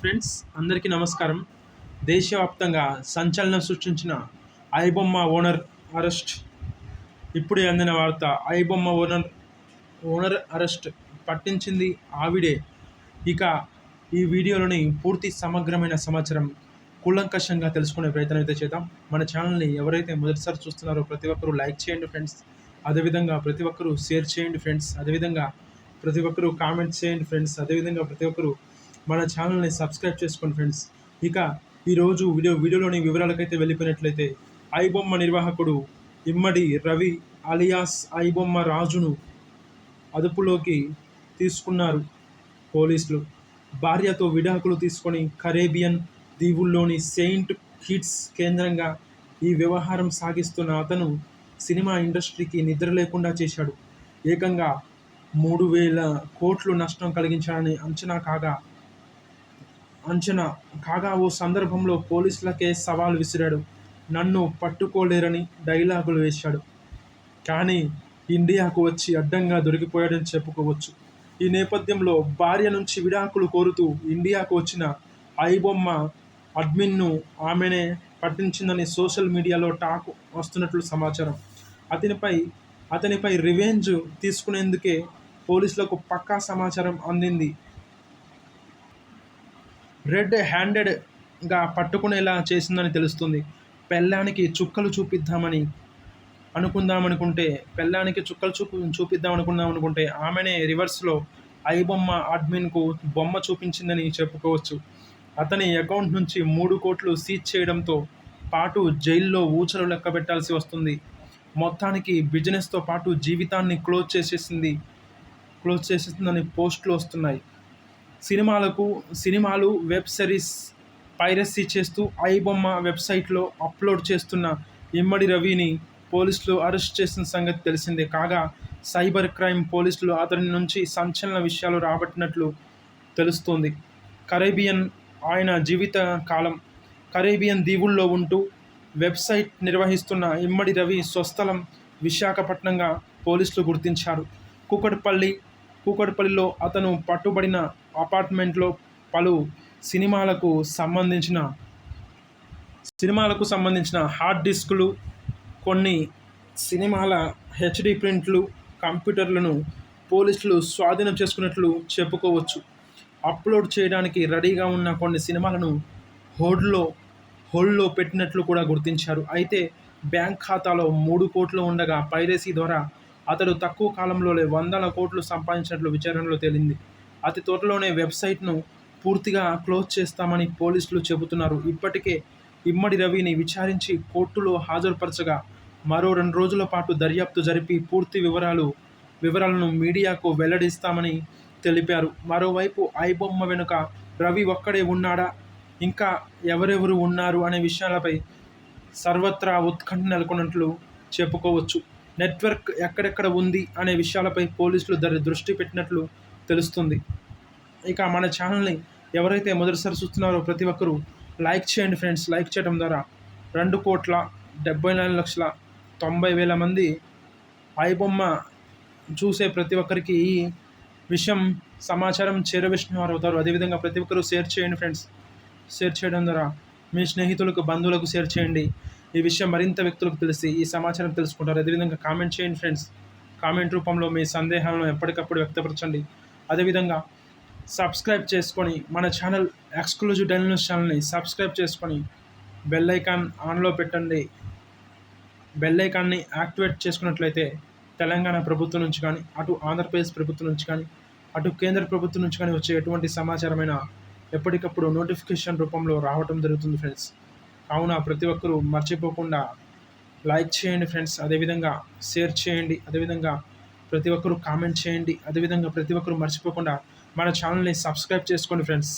Friends అందరికీ నమస్కారం. దేశవ్యాప్తంగా సంచలనం సృష్టించిన ఐబొమ్మ ఓనర్ అరెస్ట్. ఇప్పుడే అందిన వార్త ఐబొమ్మ ఓనర్ ఓనర్ అరెస్ట్ పట్టించింది ఆవిడే. ఇక ఈ వీడియోలోని పూర్తి సమగ్రమైన సమాచారం కూలంకషంగా తెలుసుకునే ప్రయత్నం అయితే చేద్దాం. మన ఛానల్ని ఎవరైతే మొదటిసారి చూస్తున్నారో ప్రతి ఒక్కరూ లైక్ చేయండి ఫ్రెండ్స్. అదేవిధంగా ప్రతి ఒక్కరూ షేర్ చేయండి ఫ్రెండ్స్. అదేవిధంగా ప్రతి ఒక్కరూ కామెంట్ చేయండి ఫ్రెండ్స్. అదేవిధంగా ప్రతి ఒక్కరూ మన ఛానల్ని సబ్స్క్రైబ్ చేసుకోండి ఫ్రెండ్స్. ఇక ఈరోజు వీడియో వీడియోలోని వివరాలకైతే వెళ్ళిపోయినట్లయితే ఐబొమ్మ నిర్వాహకుడు ఇమ్మడి రవి అలియాస్ ఐబొమ్మ రాజును అదుపులోకి తీసుకున్నారు పోలీసులు. భార్యతో విడాకులు తీసుకొని కరేబియన్ దీవుల్లోని సెయింట్ కిడ్స్ కేంద్రంగా ఈ వ్యవహారం సాగిస్తున్న అతను సినిమా ఇండస్ట్రీకి నిద్ర లేకుండా చేశాడు. ఏకంగా మూడు వేల కోట్లు నష్టం కలిగించాడని అంచనా కాగా అంచనా. కాగా ఓ సందర్భంలో పోలీసులకే సవాల్ విసిరాడు. నన్ను పట్టుకోలేరని డైలాగులు వేశాడు. కానీ ఇండియాకు వచ్చి అడ్డంగా దొరికిపోయాడని చెప్పుకోవచ్చు. ఈ నేపథ్యంలో భార్య నుంచి విడాకులు కోరుతూ ఇండియాకు వచ్చిన ఐబొమ్మ అడ్మిన్ను ఆమెనే పట్టించిందని సోషల్ మీడియాలో టాక్ వస్తున్నట్లు సమాచారం. అతనిపై అతనిపై రివెంజ్ తీసుకునేందుకే పోలీసులకు పక్కా సమాచారం అందింది రెడ్ హ్యాండెడ్గా పట్టుకునేలా చేసిందని తెలుస్తుంది. పెళ్ళానికి చుక్కలు చూపిద్దామని అనుకుందామనుకుంటే పెళ్ళానికి చుక్కలు చూపు చూపిద్దాం అనుకుందాం అనుకుంటే ఆమెనే రివర్స్లో ఐబొమ్మ అడ్మిన్కు బొమ్మ చూపించిందని చెప్పుకోవచ్చు. అతని అకౌంట్ నుంచి మూడు కోట్లు సీజ్ చేయడంతో పాటు జైల్లో ఊచలు లెక్క పెట్టాల్సి వస్తుంది. మొత్తానికి బిజినెస్తో పాటు జీవితాన్ని క్లోజ్ చేసేసింది క్లోజ్ చేసేసిందని పోస్టులు వస్తున్నాయి. సినిమాలకు సినిమాలు వెబ్ సిరీస్ పైరసీ చేస్తూ ఐబొమ్మ వెబ్సైట్లో అప్లోడ్ చేస్తున్న ఇమ్మడి రవిని పోలీసులు అరెస్ట్ చేసిన సంగతి తెలిసిందే. కాగా సైబర్ క్రైమ్ పోలీసులు అతని నుంచి సంచలన విషయాలు రాబట్టినట్లు తెలుస్తోంది. కరేబియన్ ఆయన జీవిత కాలం కరేబియన్ దీవుల్లో ఉంటూ వెబ్సైట్ నిర్వహిస్తున్న ఇమ్మడి రవి స్వస్థలం విశాఖపట్నంగా పోలీసులు గుర్తించారు. కూకట్పల్లి కూకట్పల్లిలో అతను పట్టుబడిన అపార్ట్మెంట్లో పలు సినిమాలకు సంబంధించిన సినిమాలకు సంబంధించిన హార్డ్ డిస్కులు కొన్ని సినిమాల హెచ్డి ప్రింట్లు కంప్యూటర్లను పోలీసులు స్వాధీనం చేసుకున్నట్లు చెప్పుకోవచ్చు. అప్లోడ్ చేయడానికి రెడీగా ఉన్న కొన్ని సినిమాలను హోల్డ్లో హోల్డ్లో పెట్టినట్లు కూడా గుర్తించారు. అయితే బ్యాంక్ ఖాతాలో మూడు కోట్లు ఉండగా పైరసీ ద్వారా అతడు తక్కువ కాలంలోనే వందల కోట్లు సంపాదించినట్లు విచారణలో తేలింది. అతి త్వరలోనే వెబ్సైట్ను పూర్తిగా క్లోజ్ చేస్తామని పోలీసులు చెబుతున్నారు. ఇప్పటికే ఇమ్మడి రవిని విచారించి కోర్టులో హాజరుపరచగా మరో రెండు రోజుల పాటు దర్యాప్తు జరిపి పూర్తి వివరాలు వివరాలను మీడియాకు వెల్లడిస్తామని తెలిపారు. మరోవైపు ఐబొమ్మ వెనుక రవి ఒక్కడే ఉన్నాడా? ఇంకా ఎవరెవరు ఉన్నారు అనే విషయాలపై సర్వత్రా ఉత్కంఠ నెలకొన్నట్లు చెప్పుకోవచ్చు. నెట్వర్క్ ఎక్కడెక్కడ ఉంది అనే విషయాలపై పోలీసులు దృష్టి పెట్టినట్లు తెలుస్తుంది. ఇక మన ఛానల్ని ఎవరైతే మొదటిసారి చూస్తున్నారో ప్రతి ఒక్కరూ లైక్ చేయండి ఫ్రెండ్స్. లైక్ చేయడం ద్వారా రెండు కోట్ల డెబ్బై నాలుగు లక్షల తొంభై వేల మంది ఐబొమ్మ చూసే ప్రతి ఒక్కరికి ఈ విషయం సమాచారం చేరవేసిన వారు అవుతారు. అదేవిధంగా ప్రతి ఒక్కరూ షేర్ చేయండి ఫ్రెండ్స్. షేర్ చేయడం ద్వారా మీ స్నేహితులకు బంధువులకు షేర్ చేయండి. ఈ విషయం మరింత వ్యక్తులకు తెలిసి ఈ సమాచారం తెలుసుకుంటారు. అదేవిధంగా కామెంట్ చేయండి ఫ్రెండ్స్. కామెంట్ రూపంలో మీ సందేహాలను ఎప్పటికప్పుడు వ్యక్తపరచండి. అదేవిధంగా సబ్స్క్రైబ్ చేసుకొని మన ఛానల్ ఎక్స్క్లూజివ్ డైల్ న్యూస్ ఛానల్ని సబ్స్క్రైబ్ చేసుకొని బెల్ ఐకాన్ ఆన్లో పెట్టండి. బెల్ ఐకాన్ని యాక్టివేట్ చేసుకున్నట్లయితే తెలంగాణ ప్రభుత్వం నుంచి కానీ అటు ఆంధ్రప్రదేశ్ ప్రభుత్వం నుంచి కానీ అటు కేంద్ర ప్రభుత్వం నుంచి కానీ వచ్చే ఎటువంటి సమాచారమైన ఎప్పటికప్పుడు నోటిఫికేషన్ రూపంలో రావటం జరుగుతుంది ఫ్రెండ్స్. కావున ప్రతి ఒక్కరూ మర్చిపోకుండా లైక్ చేయండి ఫ్రెండ్స్. అదేవిధంగా షేర్ చేయండి. అదేవిధంగా ప్రతి ఒక్కరూ కామెంట్ చేయండి. అదేవిధంగా ప్రతి ఒక్కరు మర్చిపోకుండా మన ఛానల్ని సబ్స్క్రైబ్ చేసుకోండి ఫ్రెండ్స్.